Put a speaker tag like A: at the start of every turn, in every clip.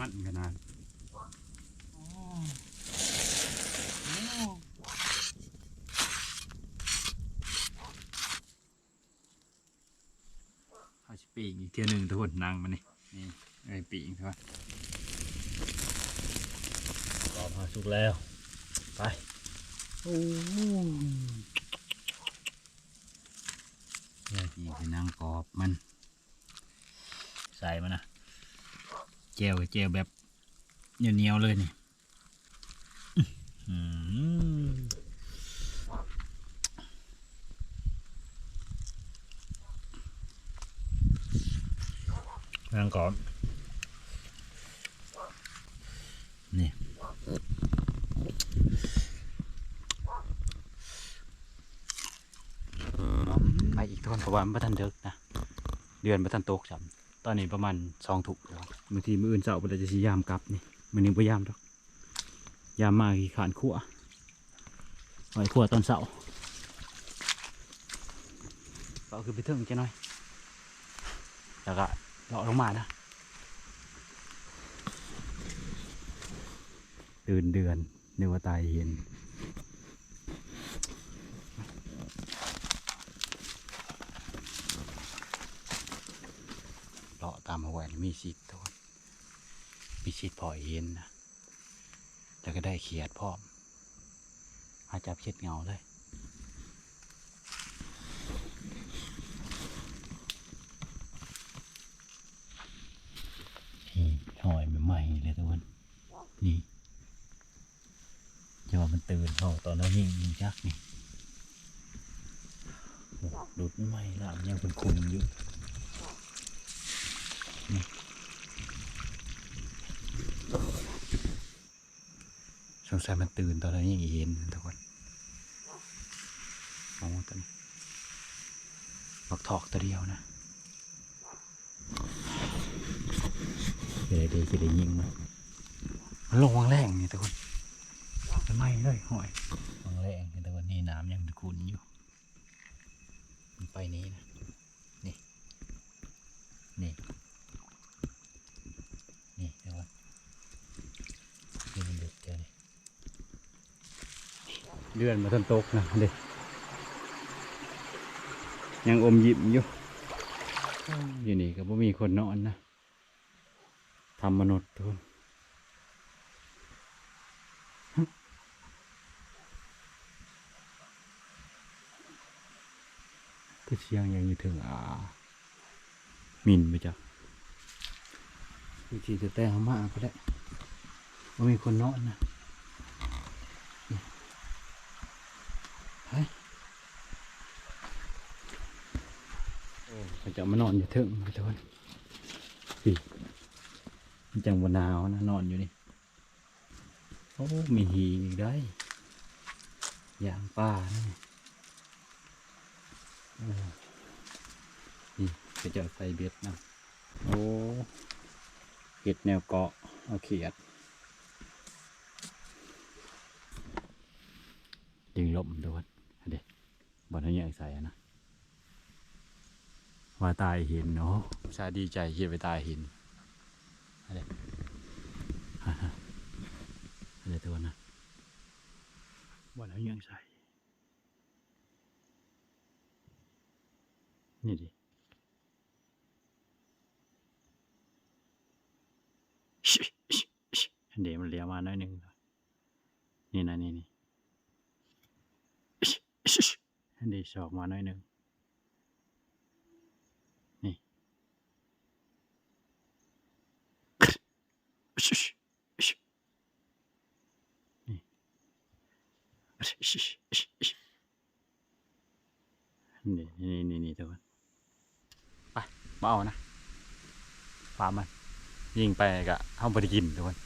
A: มันขนาดเขาจะปีกอีกเทียหนึ่งทุกคนนางมันนี่นี่ไอ้ปีกใช่ปะ
B: กรอบมาสุกแล้ว ไปโอ้
A: เทียปีกคือนางกรอบมัน
B: ใส่มานะ
A: เจลเจลแบบเหนียวๆเลยนี่
B: อืมนั่งก่อน
A: นี่ ไปอีกทุกคนเพราะว่ามันบ่ทันเดึกนะ เดือนบ่ทันตกจำตอนนี้ประมาณสองถุกแล้ว บางทีมืออื่นเสาร์บ่ได้จะสิยามกลับนี่มื้อนี้บ่ยามดอกยามมาขี้ขานขั่วหอยขั่วตอนเสาร์ก็คือไปถึงแค่น้อยแล้วก็เลาะลงมานะตื่นเดือนเนวาตายเห็น เลาะตามหัวนี่มีสิทธิ์ทุกคน มีสิทธิ์พอเห็นนะแล้วก็ได้เขียดพร้อมอาจับเช็ดเงาเลยหอยใหม่ๆเลยทุกคนนี่จะว่ามันตื่นเขาตอนนั้นยิงยักนี่ดูดใหม่ละมันยังเป็นคุมอยู่นี่ สงสัยมันตื่นตอนนั้นยังเห็นทุกคนมองตัวนี้บักถอกตัวเดียวนะจะได้ดีจะได้ยิงมันมันลงวางแรงนี่ทุกคนมันไหม้เลยหอย
B: บางแรงแต่วันนี้น้ำยังขุ่นอยู่
A: มันไปนี้นะ นี่ นี่ นี่เดี๋ยวก่อน
B: นี่มันเด็กเกิน
A: เลื่อนมาทันตกนะเด็กยังอมยิ้มอยู่อยู่นี่ก็บ่มีคนนอนนะทำมนุษย์ทุกคนก็เชียงยังอยู่ถึงอ่ามินไปจ้ะวิธีจะแต่งเขามาก็ได้ว่ามีคนนอนนะนี่เฮ้ย โอ้เขาจะมานอนอยู่ถึงไปทุกคนสิมันจังบนาวนะนอนอยู่นี่โอ้มีหีอีกได้อย่างป้านะนี่โอ้นี่ก็จะใส่เบ็ดนะโอ้เห็ดแนวเกาะเอาเขียดดึงลมโดนเด็กบอลให้ใหญ่ใส่ะนะ ว่าตายเห็นเนาะชาดีใจเขียดไปตายเห็นอะไรอะไรตัวนะบอลให้ยังใส่นี่ดิชิชิชิเดี๋ยวมันเลี้ยวมาหน่อยหนึ่งนี่นะนี่นี่ชิชิชิเดี๋ยวชอกมาหน่อยหนึ่งนี่ชิชิชิ นี่ชิชิชิชินี่นี่นี่นี่ตัวมันไปมาเอานะฟามัน ยิงไปกะห้องบริกินทุกคน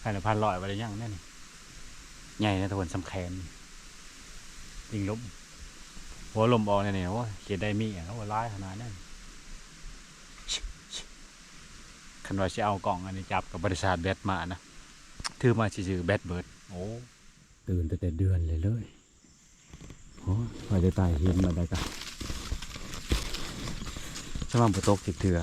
A: ภายในพันลอยไปเลยยังแน่นี่ใหญ่นะทุกคนสำแคนยิงลมหัวลมออกเนี่ยเนี่ยว่าเขียนได้มีอะว่าร้ายขนาดนั้นชิชิ คันว่าจะเอากล่องอันนี้จับกับบริษัทแบตมานะถือมาชื่อๆแบตเบิร์ดโอ้ตื่นแต่แต่เดือนเลยเลยโอ้ว่าจะตายเห็นมาได้กันสมองประตกสิบเถื่อ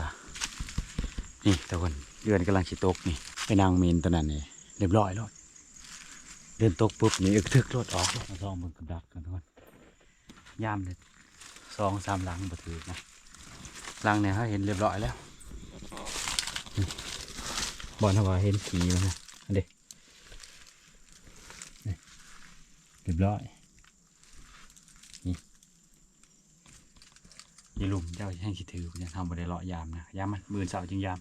A: นี่ทุกคนเดือนกำลังชิตกนี่ไปนางเมนตัวนั้นนี่เรียบร้อยแล้วเดินตกปุ๊บนี่อึกทึกรถออกมาซองเบิ่งกับดักกันทุกคนยามเลยสองสามหลังบ่ถือนะหลังเนี่ยเขาเห็นเรียบร้อยแล้วนี่ บอลเขาว่าเห็นขี่มันนะเด็นี่เรียบร้อยนี่ยาลุมเจ้าให้คิดถือจะทำบริเลาะยามนะยามมันมือเสาจึงยาม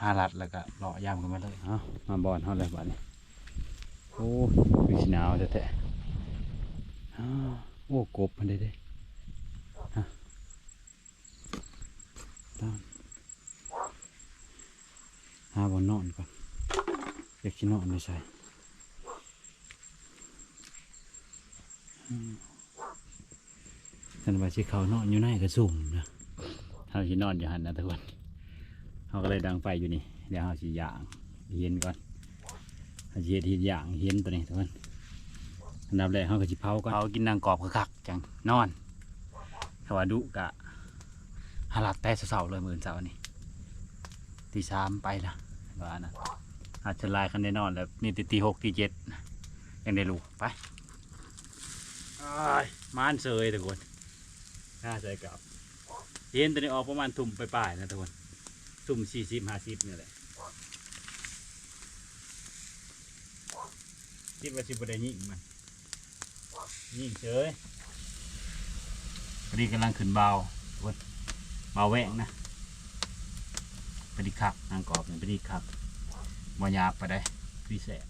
A: ห้ารัดแล้วก็เลาะยามกันมาเลยเอามาบอลเขาเลยบัดนี้โอ้ยสีหนาวแท้ๆอ้าวโอ้กบมันได้เด้ฮะตอน หาบนนอนก่อนอยากกินนอนไม่ใช่ท่านว่าสิเขานอนอยู่ในกระสุ่มนะเขาสินอนอยู่หันนะทุกคนเขาก็เลยดังไฟอยู่นี่ เดี๋ยวเขาสิย่างเย็นก่อนเขาสิเฮ็ดเฮ็ดย่างเย็นตัวนี้ทุกคนอันดับแรกเขาก็สิเผาก่อนเผากินนางกรอบคักจังนอนถ้าว่าดุกะหาลัดแต่เสาเลยมือนเสานี่ ตีสามไปละว่านะอาจจะลายคันได้นอนแล้วนี่ตีตีหกตีเจ็ดยังได้ลูกไปอ้ายม่านเซยทุกคนน่าใจกลับเย็นตัวนี้ออกประมาณทุ่มไปลายนะทุกคนสุ่มสี่สิบห้าสิบนี่แหละคิดว่าสิบได้ยิงมันยิงเฉยพอดีกำลังขึ้นเบาเบาแหวงนะ พอดีคักนางกรอบเนี่ยพอดีคักบอยาบไปได้พิเศษ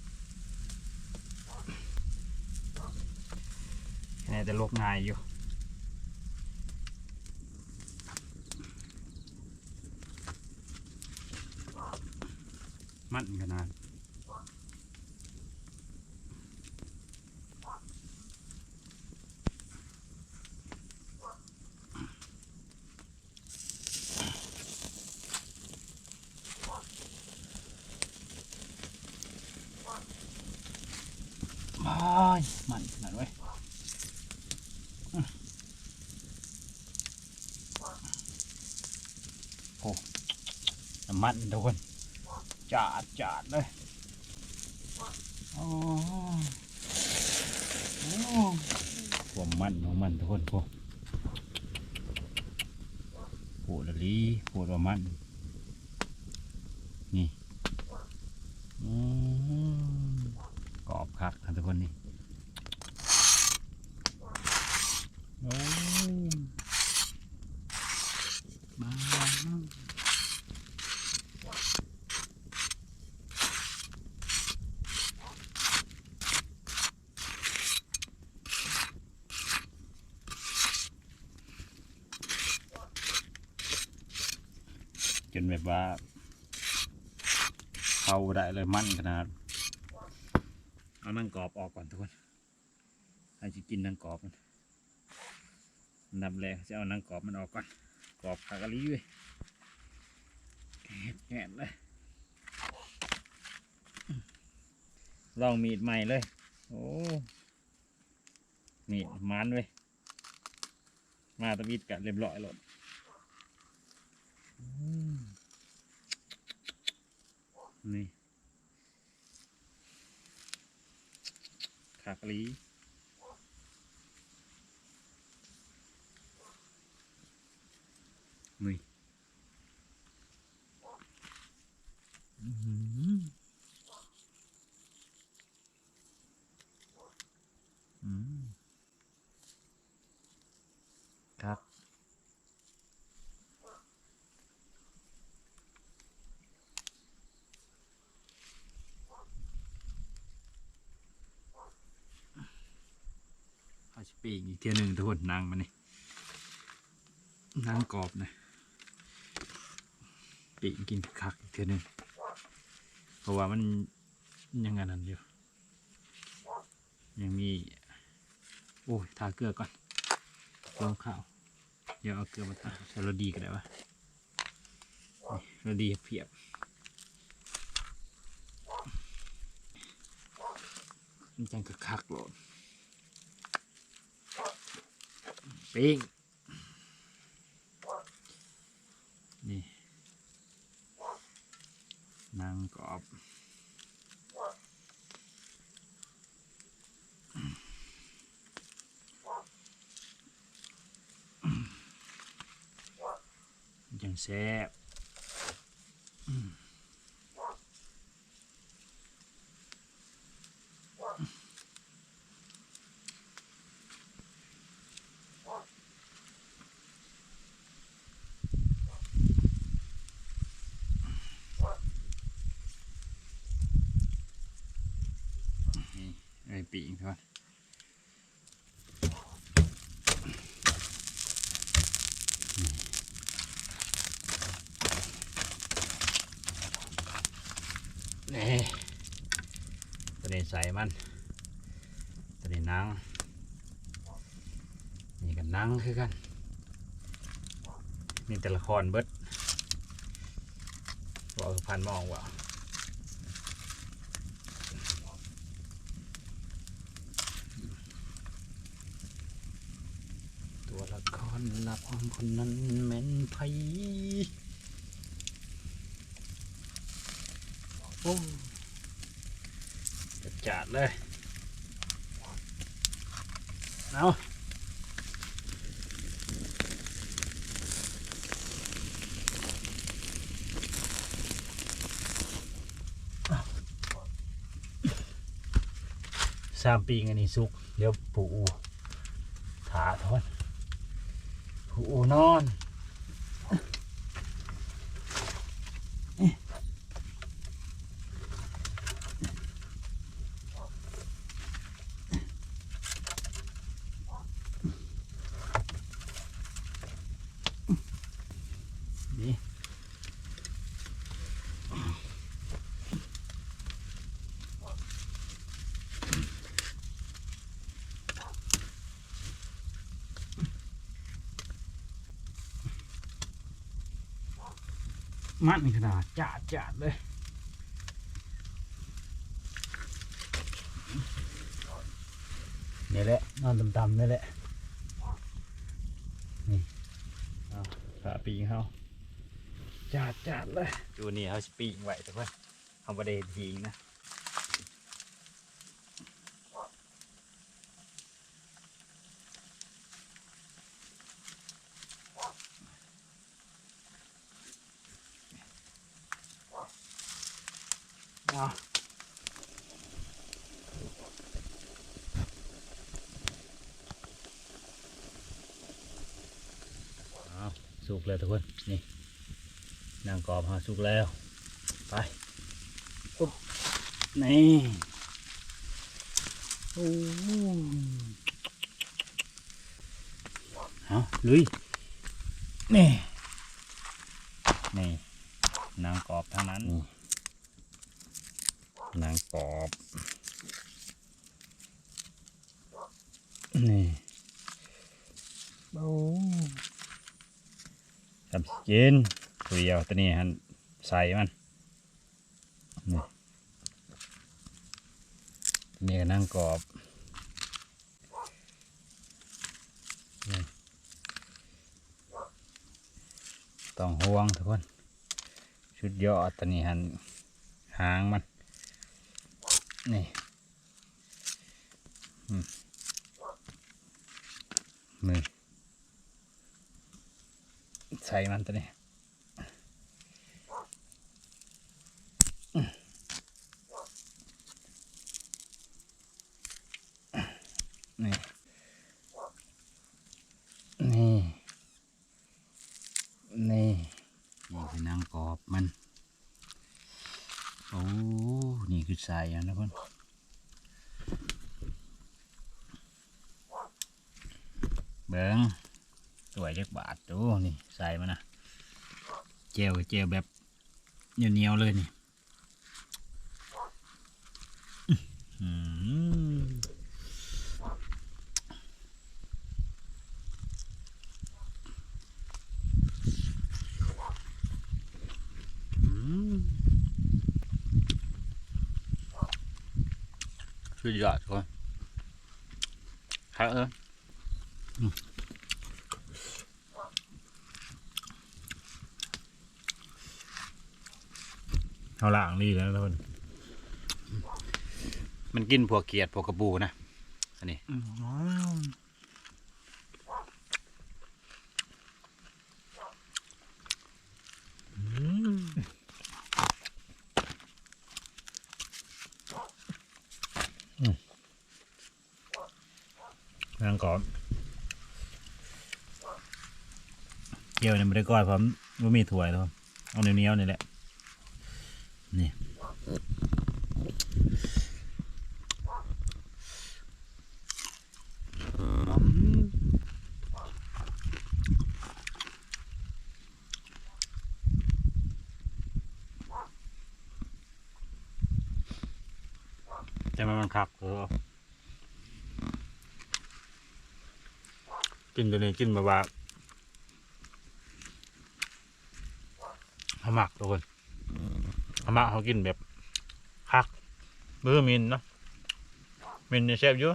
A: แค่นี้จะลกง่ายอยู่มันขนาดบายมันขนาดเว้โอ้น้ำมันทุกคนจาดจาดเลยโอ้โอ้ผมมันของมันทุกคนพวกปวดลีปวดว่ามัน นี่อืมกรอบคักนะทุกคนนี่โอ้มา จนแบบ ว่าเข้าได้เลยมั่นขนาดเอานังกรอบออกก่อนทุกคนให้จะกินนังกรอบมันอันดับแรกจะเอานังกรอบมันออกก่อนกรอบผักกะลีเว้ยแกะเลยลองมีดใหม่เลย โอ้มีดมันเว้ยมาตะบิดกะเรียบร้อยหลด นี่ขากะลีนี่อื้อหืออืมครับ เอาชิปีกอีกเทียหนึ่งทุกคนนางมันนี่นางกรอบนะปีกกินคักอีกเทียหนึ่งเพราะว่ามันยังไงนั่นอยู่ยังมี โอ้ยทาเกลือก่อนลองข้าวเดี๋ยวเอาเกลือมาทาใช้รสดีก็ได้วะรสดีเพียบมันจังกะคักโหลด ปิ้งนี่นางกรอบยังแซ่บนี่ไอ้ ปีกก่อนนี่ตัวนี้ใส่มันตัวนี้นังนี่กันนังคือกันมีแต่ละครเบิดว่าคือพันมองว่า ตัว ละครลับของคนนั้นแม่นไผโอ้จัดจัดเลย เอาสามปีอันนี้สุก เดี๋ยวปูถาทอน หูนอนเอ๊ะ มันขนาดจาดจาดเลยนี่แหละนอนต่ำๆนี่แหละนี่เอาขาปีงเขาจาดจาดเลยดูนี่เขาสปีงไว้แต่ว่าเขาประเด็นทีงนะ เอาเอาสุกแล้วทุกคนนี่นางกรอบหาสุกแล้ว ไปปุ๊บนี่โอ้เอาลุยนี่นี่นางกรอบเท่านั้น นางปอบ นี่โอ้ทำสิเจนตัวเดียวตัวนี้หันใส่มัน นี่นี่ก็นั่งกรอบต้องห่วงทุกคน ชุดยอดตัวนี้หันหางมัน นี่อืมมือใส่มันตัวนี้นี่ นี่ นี่นี่คือนางกรอบมัน โอ้ นี่ คือใส่อะนะเพื่อนเบิ้งสวยจักบาทดูนี่ใส่มานะเจลเจลแบบเหนียวๆเลยนี่อื้อหืออืม สุดยอดทุกคน ครับเอออืม
B: เอาล่างนี่แล้วทุกคน
A: มันกินพวกเกียดพวกกระบูนะอันนี้
B: นั่งก่อนเกี่ยวเนี่ยไม่ได้ก้อยเพรามีถั่วแล้วเอาเนี้ยวๆนี่แหละ นี่
A: จะมันมันคักเอ
B: กินตัวนี้กินแบบว่าขาหมักทุกคนขาหมักเขากินแบบคักเบื่อมินเนาะมินเนี่ยแซ่บอยู่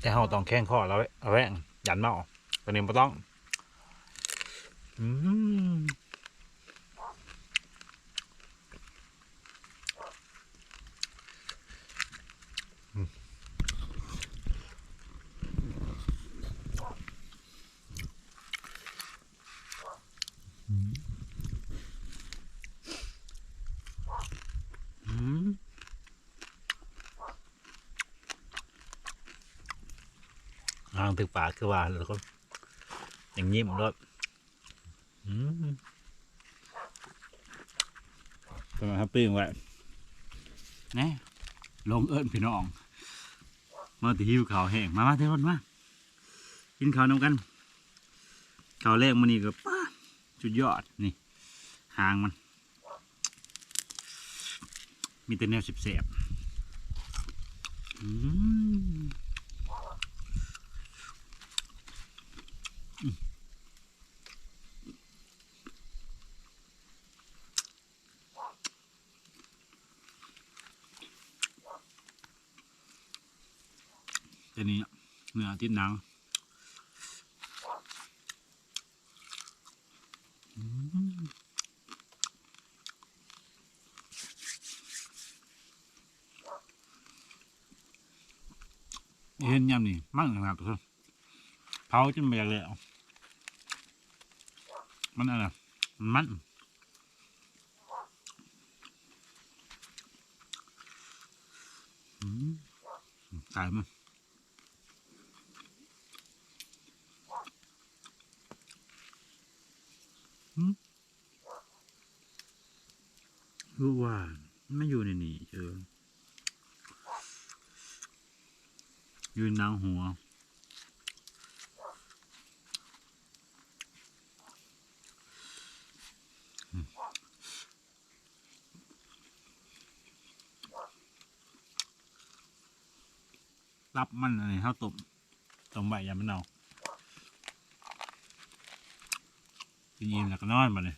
B: แต่เขาต้องแข้งข้อแล้วเอาแว้งยันเมาตัวนี้ไม่ต้อง อืม อืมทางถึกปากคือว่าแล้วก็อย่างยิ้มรถอืม
A: เป็นไงครับปิ้งไว้นี่ลงเอิญพี่น้อง มาติหิวข้าวแห้งมา มาเถอะคนมา กินข้าวนำกัน ข้าวแรกมันนี่ก็ป้าสุดยอดนี่หางมัน มีแต่แนวสิบเสียบๆอืมอืมตัวนี้เนื้อติดหนังอืม เห็นยำนี่มั่งขนาดตัวเผาจนไม่อยากเลยมันอะไรมันมันอืมตายมันรู้ว่าไม่อยู่ในนี่เจออ ยู่ในนางหัว รับมันอะไรข้าวต้มต้มใบยามันเอากินอิ่มแล้วก็นอนมาเลย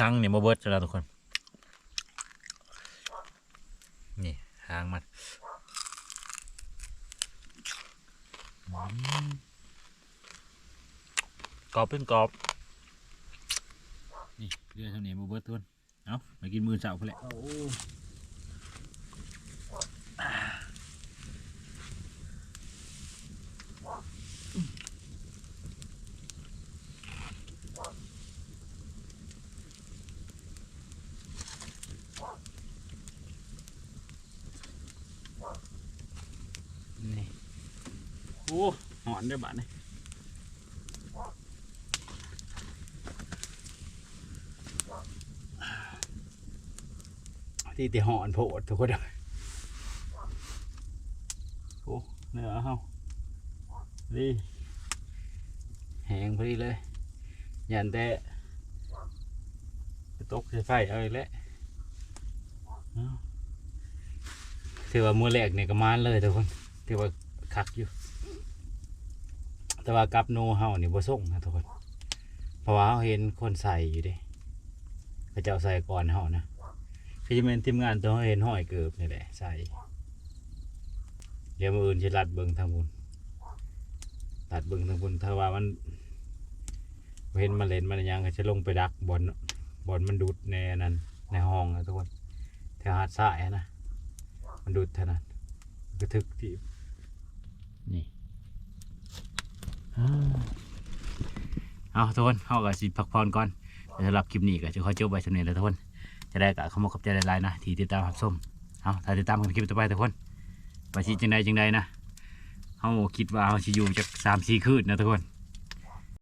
B: นั่งเนี่ยมาเบิดแล้วทุกคน นี่หางมันอืมกรอบเป็นกรอบ
A: นี่เรือเท่านี้มาเบิดทุนเอามากินมือเสาไปแหละ นี่โอ้ หอนด้อบาทนี่ที่ตีหอนโผดทุกคนเลยโอ้เนื้อเฮาดีแหงพอดีเลยยันแต่ตกไฟเอาอีกแล้วถือว่ามือแรกเนี่ยก็มานเลยทุกคนถือว่าคักอยู่ แต่ว่ากับโนเฮานี่บ่ส่งนะทุกคนเพราะว่าเฮาเห็นคนใส่อยู่ดิเขาเจ้าใส่ก่อนเฮานะคือจะเป็นทีมงานตัวเห็นห้อยเกือบนี่แหละใส่เดี๋ยวมืออื่นจะลัดเบิงทางบุญลัดเบิงทางบุญถ้าว่ามันเห็นมาเล่นมันยังก็จะลงไปดักบอลบอลมันดูดในนั้นในห้องนะทุกคนแถวหาดทรายนะมันดูดเท่านั้นกระทึกที่นี่ เอาทุกคนเขาก็สิพักผ่อนก่อนสำหรับคลิปนี้ก็จะขอจบไว้สำเร็จแล้วทุกคนจะได้กับขโมยกับใจหลายๆนะ ที่ติดตามรับชมเอาถ้าติดตามกันคลิปต่อไปทุกคนไปสิจังใดจังใดนะเขาคิดว่าเขาจะอยู่จากสามสี่คืนนะทุกคน